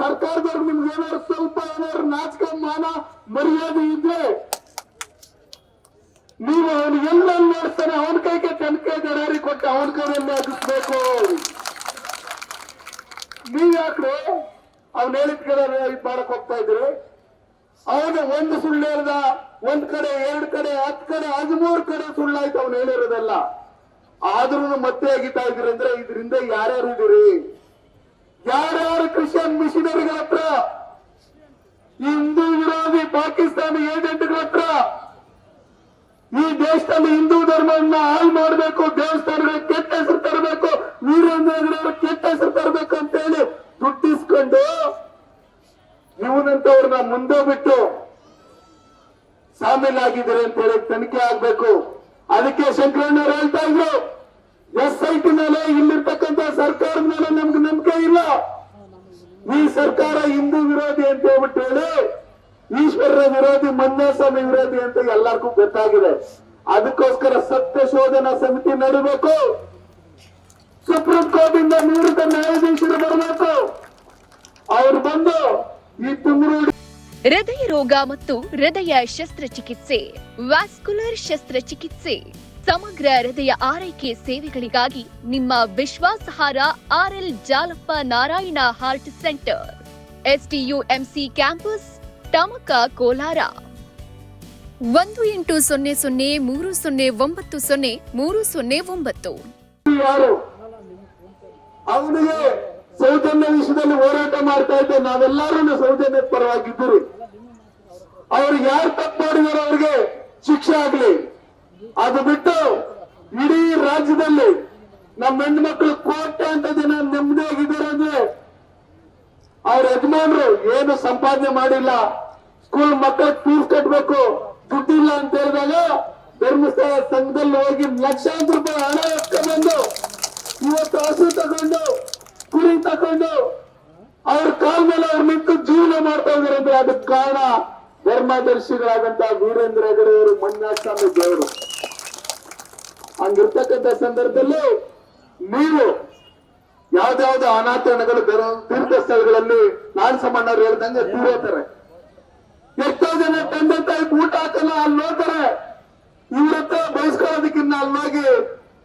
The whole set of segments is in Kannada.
ಸರ್ಕಾರದವ್ರು ನಿಮ್ಗೆ ಏನಾದ್ರು ಸ್ವಲ್ಪ ಏನಾದ್ರು ನಾಚಿಕ, ಮಾನ, ಮರ್ಯಾದೆ ಇದ್ರೆ ನೀವು ಅವನಿಗೆಲ್ಲ ನೋಡ್ತಾನೆ, ಅವನ ಕೈಗೆ ತನಕೆ ಜಡಾರಿ ಕೊಟ್ಟು ಅವನ ಕೈಯಲ್ಲಿ ಅಗಿಸ್ಬೇಕು ನೀವ್ ಯಾಕ್ರೆ ಅವ್ನ ಹೇಳಿದ ಕಡೆ ಮಾಡಕ್ ಹೋಗ್ತಾ ಇದ್ರಿ? ಅವನು ಒಂದು ಸುಳ್ಳು ಹೇಳ್ದ, ಒಂದ್ ಕಡೆ, ಎರಡ್ ಕಡೆ ಹತ್ ಕಡೆ, ಹದಿಮೂರು ಕಡೆ ಸುಳ್ಳಾಯ್ತು ಅವ್ನು ಹೇಳಿರೋದಲ್ಲ. ಆದ್ರೂ ಮತ್ತೆ ಅಗಿತಾ ಇದ್ರಿ ಅಂದ್ರೆ ಇದರಿಂದ ಯಾರ್ಯಾರು ಇದೀರಿ ಯಾರ್ಯಾರು ಕ್ರಿಶ್ಚಿಯನ್ ಮಿಷನರಿಗಳ ಹತ್ರ? ಹಿಂದೂ, ವಿರೋಧಿ, ಪಾಕಿಸ್ತಾನಿ ಏಜೆಂಟ್ಗಳ ಹತ್ರ? ಈ ದೇಶದಲ್ಲಿ ಹಿಂದೂ ಧರ್ಮವನ್ನ ಹಾಳು ಮಾಡಬೇಕು ದೇವಸ್ಥಾನಗಳಿಗೆ ಕೆಟ್ಟ ಹೆಸರು ತರಬೇಕು, ವೀರೇಂದ್ರ ಕೆಟ್ಟ ಹೆಸರು ತರಬೇಕು ಅಂತ ಹೇಳಿ ದುಡ್ಡಿಸ್ಕೊಂಡು ಇವನಂತವ್ರನ್ನ ಮುಂದೆ ಬಿಟ್ಟು ಸಾಮೀಲಾಗಿದ್ದಾರೆ ಅಂತ ಹೇಳಿ ತನಿಖೆ ಆಗ್ಬೇಕು ಅದಕ್ಕೆ ಶಂಕರಣ್ಣವ್ರು ಹೇಳ್ತಾ ಇದ್ರು ಎಸ್ ಐ ಟಿ ಮೇಲೆ ಇಲ್ಲಿರ್ತಕ್ಕಂಥ ಸರ್ಕಾರದ ಮೇಲೆ ನಮ್ಗೆ ನಂಬಿಕೆ ಇಲ್ಲ ಈ ಸರ್ಕಾರ ಹಿಂದೂ ವಿರೋಧಿ ಅಂತ ಹೇಳ್ಬಿಟ್ಟು ಹೇಳಿ ಈಶ್ವರರ ವಿರೋಧಿ ವಿರೋಧಿ ಅಂತ ಎಲ್ಲರಿಗೂ ಗೊತ್ತಾಗಿದೆ. ಅದಕ್ಕೋಸ್ಕರ ಸತ್ಯ ಶೋಧನಾ ಸಮಿತಿ ನಡೀಬೇಕು. ಸುಪ್ರೀಂ ಕೋರ್ಟ್ ಇಂದ ನಿವೃತ್ತ ನ್ಯಾಯಾಧೀಶರು ಬರಬೇಕು. ಅವ್ರು ಬಂದು ಈ ತುಮರೂಡಿ ಹೃದಯ ರೋಗ ಮತ್ತು ಹೃದಯ ಶಸ್ತ್ರಚಿಕಿತ್ಸೆ, ವ್ಯಾಸ್ಕುಲರ್ ಶಸ್ತ್ರಚಿಕಿತ್ಸೆ, ಸಮಗ್ರ ಹೃದಯ ಆರೈಕೆ ಸೇವೆಗಳಿಗಾಗಿ ನಿಮ್ಮ ವಿಶ್ವಾಸಹಾರ R L Jalappa Narayana heart centre STUMC campus Tamaka Kolar. ಒಂದು ಎಂಟು ಸೊನ್ನೆ ಸೊನ್ನೆ ಮೂರು ಸೊನ್ನೆ ಒಂಬತ್ತು ಸೊನ್ನೆ ಮೂರು ಸೊನ್ನೆ ಒಂಬತ್ತು. ಅವನಿಗೆ ಸೌಜನ್ಯ ವಿಷಯದಲ್ಲಿ ಹೋರಾಟ ಮಾಡ್ತಾ ಇದ್ದೆ. ನಾವೆಲ್ಲರೂ ಸೌಜನ್ಯ ಪರವಾಗಿದ್ದೀರಿ. ಅವ್ರು ಯಾರು ತಪ್ಪು ಮಾಡಿದಾರೋ ಅವ್ರಿಗೆ ಶಿಕ್ಷೆ ಆಗ್ಲಿ. ಅದು ಬಿಟ್ಟು ಇಡೀ ರಾಜ್ಯದಲ್ಲಿ ನಮ್ಮ ಹೆಣ್ಮಕ್ಳು ಕೋಟೆ ಅಂತ ದಿನ ನೆಮ್ಮದಿಯಾಗಿದ್ದಾರೆ ಅಂದ್ರೆ ಅವ್ರ ಯಜಮಾನರು ಏನು ಸಂಪಾದನೆ ಮಾಡಿಲ್ಲ. ಸ್ಕೂಲ್ ಮಕ್ಕಳ ಫೀಸ್ ಕಟ್ಬೇಕು. ದುಡ್ಡಿಲ್ಲ ಅಂತ ಹೇಳಿದಾಗ ಧರ್ಮಸ್ಥಳ ಸಂಘದಲ್ಲಿ ಹೋಗಿ ಲಕ್ಷಾಂತರ ರೂಪಾಯಿ ಹಣ ಎತ್ಕೊಂಡ್ಬಂದು ಇವತ್ತು ಹಸು ತಗೊಂಡು, ಕುರಿ ತಗೊಂಡು ಅವ್ರ ಕಾಲ್ ಮೇಲೆ ಅವ್ರು ನಿಂತು ಜೀವನ ಮಾಡ್ತಾ ಇದಾರೆ ಅದಕ್ಕೆ ಕಾರಣ ಧರ್ಮದರ್ಶಿಗಳಾದಂತ ವೀರೇಂದ್ರ ಹೆಗಡೆ ಅವರು ಮಂಜಾಸ್ವಾಮಿ ದೇವರು. ಹಂಗಿರ್ತಕ್ಕಂಥ ಸಂದರ್ಭದಲ್ಲಿ ನೀವು ಯಾವ್ದಾವ್ದು ಅನಾಚರಣೆಗಳು ತೀರ್ಥ ಸ್ಥಳಗಳಲ್ಲಿ ನಾನ್ ಸಮಣ್ಣವ್ರು ಹೇಳ್ದಂಗೆ ತೀರೋತಾರೆ ಎಷ್ಟೋ ಜನ ತಂದೆ ತಾಯಿ ಊಟ ಹಾಕಲ್ಲ, ಅಲ್ಲಿ ಹೋಗ್ತಾರೆ. ಇವ್ರ ಹತ್ರ ಬಯಸ್ಕೊಳ್ಳೋದಕ್ಕಿನ್ನ ಅಲ್ಲಿ ಹೋಗಿ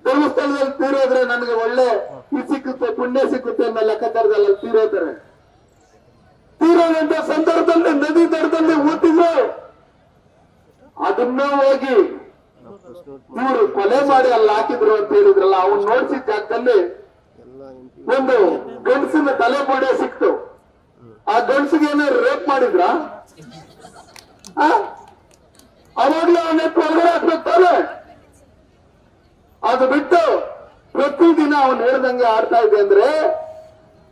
ಧರ್ಮಸ್ಥಳದಲ್ಲಿ ತೀರೋದ್ರೆ ನನಗೆ ಒಳ್ಳೆ ಇದು ಸಿಕ್ಕುತ್ತೆ, ಪುಣ್ಯ ಸಿಕ್ಕುತ್ತೆ ಅನ್ನೋ ಲೆಕ್ಕಾಚಾರದಲ್ಲಿ ಅಲ್ಲಿ ತೀರೋತಾರೆ. ತೀರೋದಂತ ಸಂದರ್ಭದಲ್ಲಿ ನದಿ ದಡದಲ್ಲಿ ಊತಿದ್ರು. ಅದನ್ನ ಹೋಗಿ ಇವರು ಕೊಲೆ ಮಾಡಿ ಅಲ್ಲಿ ಹಾಕಿದ್ರು ಅಂತ ಹೇಳಿದ್ರಲ್ಲ, ಅವ್ನು ನೋಡ್ಸಿದ ಜಾಗದಲ್ಲಿ ಒಂದು ಗಂಡಸಿನ ತಲೆ ಬುಡೆ ಸಿಕ್ತು. ಆ ಗಂಡಸಿಗೆ ಏನಾದ್ರು ರೇಪ್ ಮಾಡಿದ್ರ? ಅವಾಗ್ಲೂ ಅವನ ಒಳಗಡೆ ಅದು ಬಿಟ್ಟು ಪ್ರತಿದಿನ ಅವನು ಹೇಳ್ದಂಗೆ ಆಡ್ತಾ ಇದೆ ಅಂದ್ರೆ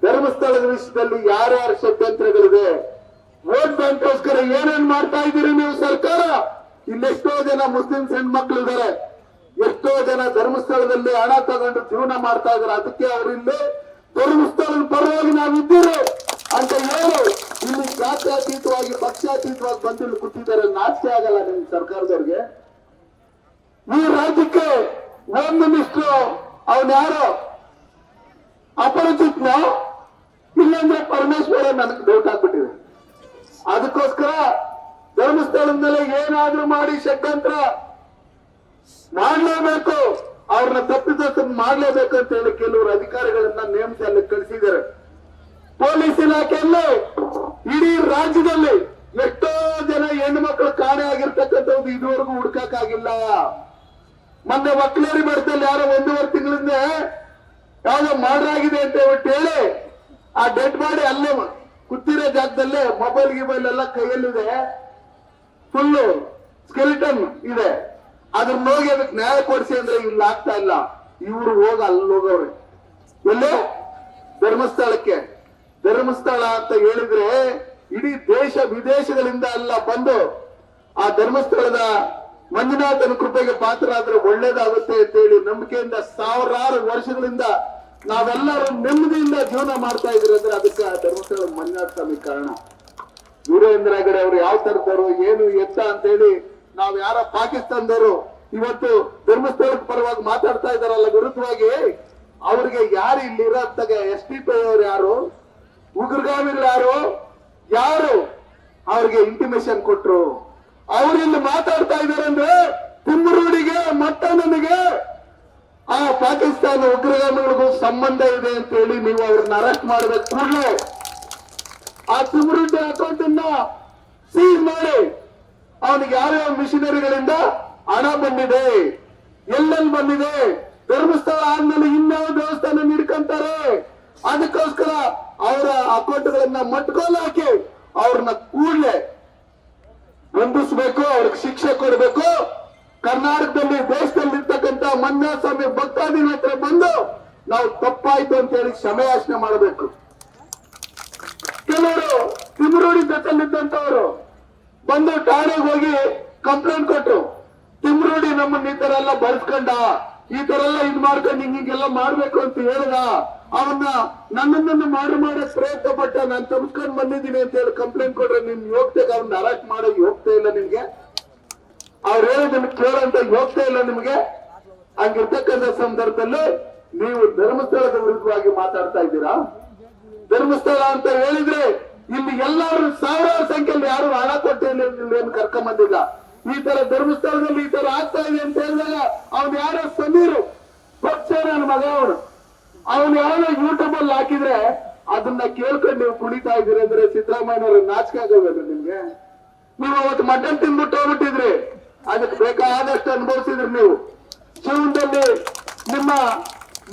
ಧರ್ಮಸ್ಥಳದ ವಿಷಯದಲ್ಲಿ ಯಾರ್ಯಾರ ಷಡ್ಯಂತ್ರಗಳಿದೆ ವೋಟ್ ಬ್ಯಾಂಕ್ಗೋಸ್ಕರ ಏನೇನ್ ಮಾಡ್ತಾ ಇದ್ದೀರಿ ನೀವು ಸರ್ಕಾರ? ಇಲ್ಲೆಷ್ಟೋ ಜನ ಮುಸ್ಲಿಮ್ಸ್ ಹೆಣ್ಮಕ್ಳು ಇದಾರೆ ಎಷ್ಟೋ ಜನ ಧರ್ಮಸ್ಥಳದಲ್ಲಿ ಹಣ ತಗೊಂಡು ಜೀವನ ಮಾಡ್ತಾ ಇದಾರೆ ಅದಕ್ಕೆ ಅವ್ರು ಇಲ್ಲಿ ಧರ್ಮಸ್ಥಳದ ಪರವಾಗಿ ನಾವಿದ್ದೀರಿ ಅಂತ ಹೇಳಿ ಇಲ್ಲಿ ಜಾತ್ಯತೀತವಾಗಿ ಪಕ್ಷಾತೀತವಾಗಿ ಬಂದು ಇಲ್ಲಿ ಕೂತಿದ್ದಾರೆ ನಾಚಿಕೆ ಆಗಲ್ಲ ನಿಮ್ ಸರ್ಕಾರದವ್ರಿಗೆ. ಈ ರಾಜ್ಯಕ್ಕೆ ಹೋಮ್ ಮಿನಿಸ್ಟರ್ ಅವನ್ ಯಾರು? ಅಪರಿಚಿತ್ನೋ? ಇಲ್ಲಾಂದ್ರೆ ಪರಮೇಶ್ವರ ನನಗೆ ಡೌಟ್ ಆಗ್ಬಿಟ್ಟಿದೆ. ಅದಕ್ಕೋಸ್ಕರ ಧರ್ಮಸ್ಥಳದ ಮೇಲೆ ಏನಾದ್ರೂ ಮಾಡಿ ಷಡ್ಯಂತ್ರ ಮಾಡ್ಲೇಬೇಕು. ಅವ್ರನ್ನ ತಪ್ಪಿದ ಮಾಡ್ಲೇಬೇಕು ಅಂತ ಹೇಳಿ ಕೆಲವರು ಅಧಿಕಾರಿಗಳನ್ನ ಅಲ್ಲಿ ಕಳಿಸಿದ್ದಾರೆ. ಪೊಲೀಸ್ ಇಲಾಖೆಯಲ್ಲಿ ಇಡೀ ರಾಜ್ಯದಲ್ಲಿ ಎಷ್ಟೋ ಜನ ಹೆಣ್ಣು ಮಕ್ಕಳು ಕಾಣೆ ಆಗಿರ್ತಕ್ಕಂಥದ್ದು ಇದುವರೆಗೂ ಹುಡ್ಕಕ್ಕಾಗಿಲ್ಲ. ಮೊನ್ನೆ ಒಕ್ಲೇರಿ ಮಠದಲ್ಲಿ ಯಾರೋ ಒಂದೂವರೆ ತಿಂಗಳಿಂದ ಯಾವ್ದೋ ಮಾಡ್ರಾಗಿದೆ ಅಂತ ಹೇಳ್ಬಿಟ್ಟು ಹೇಳಿ ಆ ಡೆಡ್ ಬಾಡಿ ಅಲ್ಲೇ ಕುತ್ತಿರೋ ಜಾಗದಲ್ಲೇ ಮೊಬೈಲ್ ಗಿಬೈಲ್ ಎಲ್ಲ ಕೈಯಲ್ಲಿದೆ. ಫುಲ್ಲು ಸ್ಕೆಲಿಟನ್ ಇದೆ. ಅದ್ರ ಹೋಗಿ ಅದಕ್ಕೆ ನ್ಯಾಯ ಕೊಡಿಸಿ ಅಂದ್ರೆ ಇಲ್ಲಿ ಆಗ್ತಾ ಇಲ್ಲ. ಇವ್ರು ಹೋಗ, ಅಲ್ಲಿ ಹೋಗವ್ರೆ. ಎಲ್ಲೇ ಧರ್ಮಸ್ಥಳಕ್ಕೆ. ಧರ್ಮಸ್ಥಳ ಅಂತ ಹೇಳಿದ್ರೆ ಇಡೀ ದೇಶ ವಿದೇಶಗಳಿಂದ ಎಲ್ಲ ಬಂದು ಆ ಧರ್ಮಸ್ಥಳದ ಮಂಜುನಾಥನ ಕೃಪೆಗೆ ಪಾತ್ರರಾದ್ರೆ ಒಳ್ಳೇದಾಗುತ್ತೆ ಅಂತ ಹೇಳಿ ನಂಬಿಕೆಯಿಂದ ಸಾವಿರಾರು ವರ್ಷಗಳಿಂದ ನಾವೆಲ್ಲರೂ ನೆಮ್ಮದಿಯಿಂದ ಜೀವನ ಮಾಡ್ತಾ ಇದ್ರಿ ಅಂದ್ರೆ ಅದಕ್ಕೆ ಆ ಧರ್ಮಸ್ಥಳದ ಮಂಜುನಾಥ ಸ್ವಾಮಿ ಕಾರಣ. ವೀರೇಂದ್ರ ಹೆಗಡೆ ಅವರು ಯಾವ ತರದವರು ಏನು ಎತ್ತ ಅಂತ ಹೇಳಿ ನಾವ್ ಯಾರ ಪಾಕಿಸ್ತಾನದವರು ಇವತ್ತು ಧರ್ಮಸ್ಥಳದ ಪರವಾಗಿ ಮಾತಾಡ್ತಾ ಇದಾರಲ್ಲ ವಿರುದ್ಧವಾಗಿ, ಅವ್ರಿಗೆ ಯಾರು ಇಲ್ಲಿ ಎಸ್ ಟಿ ಪಿ ಅವ್ರು ಯಾರು? ಉಗ್ರಗಾಮಿಗಳು ಯಾರು? ಯಾರು? ಅವ್ರಿಗೆ ಇಂಟಿಮೇಶನ್ ಕೊಟ್ರು. ಅವರಿಲ್ಲಿ ಮಾತಾಡ್ತಾ ಇದಾರೆ ಅಂದ್ರೆ ಮತ್ತೆ ಮಟ್ಟಣ್ಣನಿಗೆ ಆ ಪಾಕಿಸ್ತಾನ ಉಗ್ರಗಾಮಿಗಳಿಗೂ ಸಂಬಂಧ ಇದೆ ಅಂತ ಹೇಳಿ ನೀವು ಅವ್ರನ್ನ ಅರೆಸ್ಟ್ ಮಾಡಬೇಕು. ಕೂಡಲೇ ಆ ತಿಮ್ಮರುಡ್ಡಿ ಅಕೌಂಟ್ ಅನ್ನ ಸೀಸ್ ಮಾಡಿ. ಅವನಿಗೆ ಯಾವ್ಯಾವ ಮಿಷನರಿಗಳಿಂದ ಹಣ ಬಂದಿದೆ. ಎಲ್ಲೆಲ್ಲಿ ಬಂದಿದೆ? ಧರ್ಮಸ್ಥಳ ಆದ್ಮೇಲೆ ಇನ್ಯಾವ ದೇವಸ್ಥಾನ ನೀಡ್ಕೊಂತಾರೆ? ಅದಕ್ಕೋಸ್ಕರ ಅವರ ಅಕೌಂಟ್ಗಳನ್ನ ಮಟ್ಕೋಲ್ ಹಾಕಿ ಅವ್ರನ್ನ ಕೂಡಲೇ ಬಂಧಿಸ್ಬೇಕು, ಅವ್ರಿಗೆ ಶಿಕ್ಷೆ ಕೊಡಬೇಕು. ಕರ್ನಾಟಕದಲ್ಲಿ ದೇಶದಲ್ಲಿ ಇರ್ತಕ್ಕಂತ ಸ್ವಾಮಿ ಭಕ್ತಾದಿ ಹತ್ರ ಬಂದು ನಾವು ತಪ್ಪಾಯ್ತು ಅಂತ ಹೇಳಿ ಕ್ಷಮೆಯಾಚನೆ ಮಾಡಬೇಕು. ಕೆಲವರು ತಿಮ್ಮರೂಡಿ ಜೊತೆಲಿದ್ದಂತವರು ಬಂದು ಠಾಣೆಗೆ ಹೋಗಿ ಕಂಪ್ಲೇಂಟ್ ಕೊಟ್ಟು ತಿಮರೂಡಿ ನಮ್ಮನ್ನ ಈ ತರ ಎಲ್ಲ ಬಳಸ್ಕೊಂಡ, ಈ ತರ ಎಲ್ಲ ಇದ್ ಮಾಡ್ಕೊಂಡು ಹಿಂಗೆಲ್ಲ ಮಾಡ್ಬೇಕು ಅಂತ ಹೇಳ್ದ ಅವನ್ನ ನನ್ನನ್ನು ಮಾಡಿ ಮಾಡಕ್ ಪ್ರಯತ್ನ ಪಟ್ಟ ನಾನು ತಮ್ಸ್ಕೊಂಡ್ ಬಂದಿದ್ದೀನಿ ಅಂತ ಹೇಳಿ ಕಂಪ್ಲೇಂಟ್ ಕೊಟ್ರೆ ನಿಮ್ ಯೋಗ್ಯತೆ ಅವ್ನ ಅರೆಸ್ಟ್ ಮಾಡೋ ಯೋಗ್ಯತೆ ಇಲ್ಲ ನಿಮ್ಗೆ. ಅವ್ರು ಹೇಳೋದನ್ನ ಕೇಳೋಂತ ಯೋಗ್ಯತೆ ಇಲ್ಲ ನಿಮ್ಗೆ. ಹಂಗಿರ್ತಕ್ಕಂಥ ಸಂದರ್ಭದಲ್ಲಿ ನೀವು ಧರ್ಮಸ್ಥಳದ ವಿರುದ್ಧವಾಗಿ ಮಾತಾಡ್ತಾ ಇದ್ದೀರಾ? ಧರ್ಮಸ್ಥಳ ಅಂತ ಹೇಳಿದ್ರೆ ಇಲ್ಲಿ ಎಲ್ಲಾರು ಸಾವಿರಾರು ಸಂಖ್ಯೆಯಲ್ಲಿ ಯಾರು ಹಣ ಏನು ಕರ್ಕೊಂಡ್ ಬಂದಿಲ್ಲ. ಈ ತರ ಧರ್ಮಸ್ಥಳದಲ್ಲಿ ಈ ತರ ಆಗ್ತಾ ಇದೆ ಅಂತ ಹೇಳಿದಾಗ ಅವ್ನು ಯಾರೋ ಸಮೀರು. ಪಕ್ಷ ನನ್ನ ಮಗ ಅವನು. ಅವನು ಯಾರೋ ಯೂಟ್ಯೂಬ್ ಅಲ್ಲಿ ಹಾಕಿದ್ರೆ ಅದನ್ನ ಕೇಳ್ಕೊಂಡು ನೀವು ಕುಣಿತಾ ಇದ್ದೀರಿ ಅಂದ್ರೆ ಸಿದ್ದರಾಮಯ್ಯನವ್ರ ನಾಚಿಕೆ ಆಗೋದಲ್ಲ ನಿಮ್ಗೆ. ನೀವು ಅವತ್ತು ಮಟನ್ ತಿಂದ್ಬಿಟ್ಟು ಹೋಗ್ಬಿಟ್ಟಿದ್ರಿ. ಅದಕ್ಕೆ ಬೇಕಾದಷ್ಟು ಅನುಭವಿಸಿದ್ರಿ ನೀವು. ಜೀವನದಲ್ಲಿ ನಿಮ್ಮ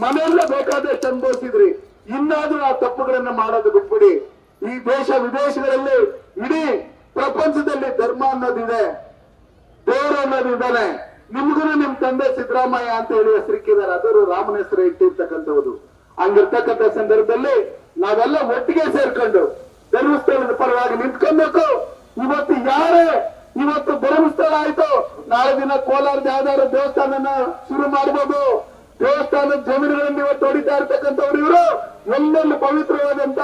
ಮನೆಯಲ್ಲ ಬೇಕಾದಷ್ಟು ಅನುಭವಿಸಿದ್ರಿ. ಇನ್ನಾದ್ರೂ ಆ ತಪ್ಪುಗಳನ್ನ ಮಾಡೋದು ಬಿಟ್ಬಿಡಿ. ಈ ದೇಶ ವಿದೇಶಗಳಲ್ಲಿ ಇಡೀ ಪ್ರಪಂಚದಲ್ಲಿ ಧರ್ಮ ಅನ್ನೋದಿದೆ. ದೇವರು ಅನ್ನೋದು ಇದ್ದಾನೆ. ನಿಮ್ಗೂ ನಿಮ್ ತಂದೆ ಸಿದ್ದರಾಮಯ್ಯ ಅಂತ ಹೇಳಿ ಹೆಸರಿಕ್ಕಿದ್ದಾರೆ. ಅದರ ರಾಮನ ಹೆಸರು ಇಟ್ಟಿರ್ತಕ್ಕಂಥವ್ರು. ಹಂಗಿರ್ತಕ್ಕಂಥ ಸಂದರ್ಭದಲ್ಲಿ ನಾವೆಲ್ಲ ಒಟ್ಟಿಗೆ ಸೇರ್ಕೊಂಡು ಧರ್ಮಸ್ಥಳದ ಪರವಾಗಿ ನಿಂತ್ಕೊಬೇಕು. ಇವತ್ತು ಯಾರೇ, ಇವತ್ತು ಧರ್ಮಸ್ಥಳ ಆಯ್ತು, ನಾಳೆ ದಿನ ಕೋಲಾರದ ಯಾವ್ದಾದ್ರು ದೇವಸ್ಥಾನನ ಶುರು ಮಾಡ್ಬೋದು. ದೇವಸ್ಥಾನದ ಜಮೀನುಗಳನ್ನು ಇವತ್ತು ಹೊಡಿತಾ ಇರ್ತಕ್ಕಂಥವ್ರು ಇವರು. ಎಲ್ಲೆಲ್ಲಿ ಪವಿತ್ರವಾದಂತ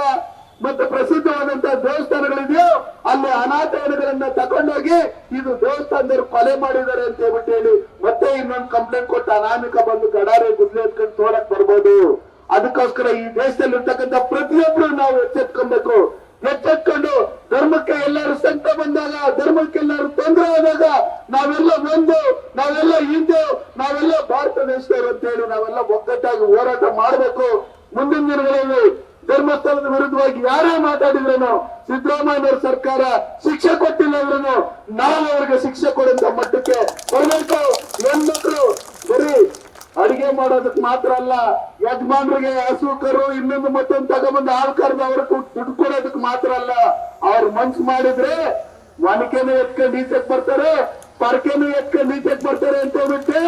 ಮತ್ತೆ ಪ್ರಸಿದ್ಧವಾದಂತ ದೇವಸ್ಥಾನಗಳಿದೆಯೋ ಅಲ್ಲಿ ಅನಾಥಗಳನ್ನ ತಗೊಂಡೋಗಿ ಇದು ದೇವಸ್ಥಾನದವ್ರು ಕೊಲೆ ಮಾಡಿದ್ದಾರೆ ಅಂತ ಹೇಳ್ಬಿಟ್ಟು ಹೇಳಿ ಮತ್ತೆ ಇನ್ನೊಂದು ಕಂಪ್ಲೇಂಟ್ ಕೊಟ್ಟು ಅನಾಮಿಕ ಬಂದು ಗಡಾರೆ ಗುದ್ಲೆ ಎತ್ಕೊಂಡು ತೋಡಕ್ ಬರ್ಬೋದು. ಅದಕ್ಕೋಸ್ಕರ ಈ ದೇಶದಲ್ಲಿ ಇರ್ತಕ್ಕಂತ ಪ್ರತಿಯೊಬ್ರು ನಾವು ಎಚ್ಚೆತ್ಕೊಬೇಕು. ಎಚ್ಚೆತ್ಕೊಂಡು ಧರ್ಮಕ್ಕೆ ಎಲ್ಲರೂ ಸಂಕಟ ಬಂದಾಗ, ಧರ್ಮಕ್ಕೆ ಎಲ್ಲರೂ ತೊಂದರೆ ಆದಾಗ ನಾವೆಲ್ಲ ಒಂದು, ನಾವೆಲ್ಲ ಹಿಂದೂ, ನಾವೆಲ್ಲ ಭಾರತ ದೇಶದವರು ಅಂತ ಹೇಳಿ ನಾವೆಲ್ಲ ಒಗ್ಗಟ್ಟಾಗಿ ಹೋರಾಟ ಮಾಡಬೇಕು. ಮುಂದಿನ ದಿನಗಳಲ್ಲಿ ಧರ್ಮಸ್ಥಳದ ವಿರುದ್ಧವಾಗಿ ಯಾರೇ ಮಾತಾಡಿದ್ರೇನು ಸಿದ್ದರಾಮಯ್ಯವರ ಸರ್ಕಾರ ಶಿಕ್ಷೆ ಕೊಟ್ಟಿಲ್ಲ ಅಂದ್ರೂ ನಾವು ಅವ್ರಿಗೆ ಶಿಕ್ಷೆ ಕೊಡುವಂತ ಮಟ್ಟಕ್ಕೆ ಬರಬೇಕು. ಹೆಣ್ಮಕ್ಳು ಬರೀ ಅಡಿಗೆ ಮಾಡೋದಕ್ಕೆ ಮಾತ್ರ ಅಲ್ಲ, ಯಜಮಾನ್ರಿಗೆ ಹಸು ಕರು ಇನ್ನೊಂದು ಮತ್ತೊಂದು ತಗೊಂಬಂದು ಹಾಲು ಕರೆದು ಅವ್ರ ದುಡ್ಡು ಕೊಡೋದಕ್ಕೆ ಮಾತ್ರ ಅಲ್ಲ. ಅವ್ರ ಮನ್ಸು ಮಾಡಿದ್ರೆ ಮನಕೆನು ಎತ್ಕೊಂಡು ಈಚೆಗೆ ಬರ್ತಾರೆ, ಪರಕೆನು ಎತ್ಕೊಂಡು ಈಚೆಗೆ ಬರ್ತಾರೆ ಅಂತ ಹೇಳ್ಬಿಟ್ಟು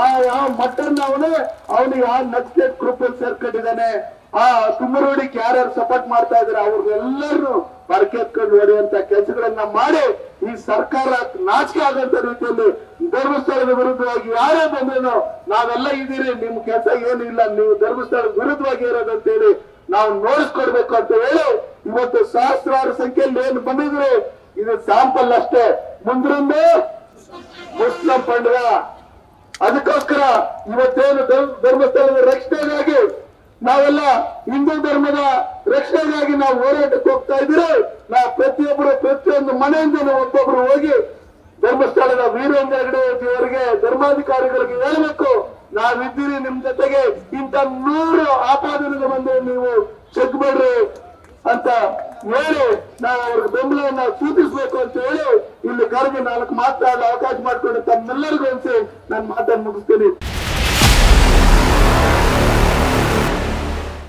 ಆ ಯಾವ ಮಟ್ಟನ್ನ ಅವನು ಅವನು ಯಾವ ನಕ್ಸೆಟ್ ಗ್ರೂಪ್ ಸೇರ್ಕೊಂಡಿದ್ದಾನೆ. ಆ ತುಮರೋಡಿಗೆ ಯಾರ್ಯಾರು ಸಪೋರ್ಟ್ ಮಾಡ್ತಾ ಇದಾರೆ ಅವ್ರಿಗೆಲ್ಲರೂ ಬರ್ಕೆತ್ಕೊಂಡು ಹೊಡೆಯುವಂತ ಕೆಲಸಗಳನ್ನ ಮಾಡಿ ಈ ಸರ್ಕಾರ ನಾಚಿಕೆ ಆಗಂತ ರೀತಿಯಲ್ಲಿ ಧರ್ಮಸ್ಥಳದ ವಿರುದ್ಧವಾಗಿ ಯಾರೇ ಬಂದ್ರು ನಾವೆಲ್ಲ ಇದ್ದೀರಿ. ನಿಮ್ ಕೆಲಸ ಏನು ಇಲ್ಲ. ನೀವು ಧರ್ಮಸ್ಥಳದ ವಿರುದ್ಧವಾಗಿ ಇರೋದಂತ ಅಂತ ಹೇಳಿ ನಾವು ನೋಡಿಸ್ಕೊಡ್ಬೇಕು ಅಂತ ಹೇಳಿ ಇವತ್ತು ಸಹಸ್ರಾರು ಸಂಖ್ಯೆಯಲ್ಲಿ ಏನು ಬಂದಿದ್ರು? ಇದು ಸ್ಯಾಂಪಲ್ ಅಷ್ಟೇ. ಮುಂದ್ರಿಂದ ಮುಸ್ಲಿಂ ಪಂಡಗ ಅದಕ್ಕೋಸ್ಕರ ಇವತ್ತೇನು ಧರ್ಮ- ಧರ್ಮಸ್ಥಳದ ರಕ್ಷಣೆಗಾಗಿ ನಾವೆಲ್ಲ ಹಿಂದೂ ಧರ್ಮದ ರಕ್ಷಣೆಗಾಗಿ ನಾವು ಹೋರಾಟಕ್ಕೆ ಹೋಗ್ತಾ ಇದ್ದೀರಿ. ನಾ ಪ್ರತಿಯೊಬ್ಬರು ಪ್ರತಿಯೊಂದು ಮನೆಯಿಂದ ಒಬ್ಬೊಬ್ರು ಹೋಗಿ ಧರ್ಮಸ್ಥಳದ ವೀರೇಂದ್ರ ಹೆಗಡೆ ಅವರಿಗೆ ಧರ್ಮಾಧಿಕಾರಿಗಳಿಗೆ ಹೇಳಬೇಕು, ನಾವಿದ್ದೀರಿ ನಿಮ್ ಜೊತೆಗೆ. ಇಂಥ ನೂರು ಆಪಾದನೆಗೆ ಬಂದು ನೀವು ಚೆಕ್ಬೇಡ್ರಿ ಅಂತ ಹೇಳಿ ನಾವು ಅವ್ರಿಗೆ ಬೆಂಬಲವನ್ನ ಸೂಚಿಸಬೇಕು ಅಂತ ಹೇಳಿ ಇಲ್ಲಿ ಕರೆದು ನಾಲ್ಕು ಮಾತಾಡಲು ಅವಕಾಶ ಮಾಡಿಕೊಂಡು ತಮ್ಮೆಲ್ಲರಿಗೂ ಅನ್ಸಿ ನಾನು ಮಾತನ್ನು ಮುಗಿಸ್ತೀನಿ.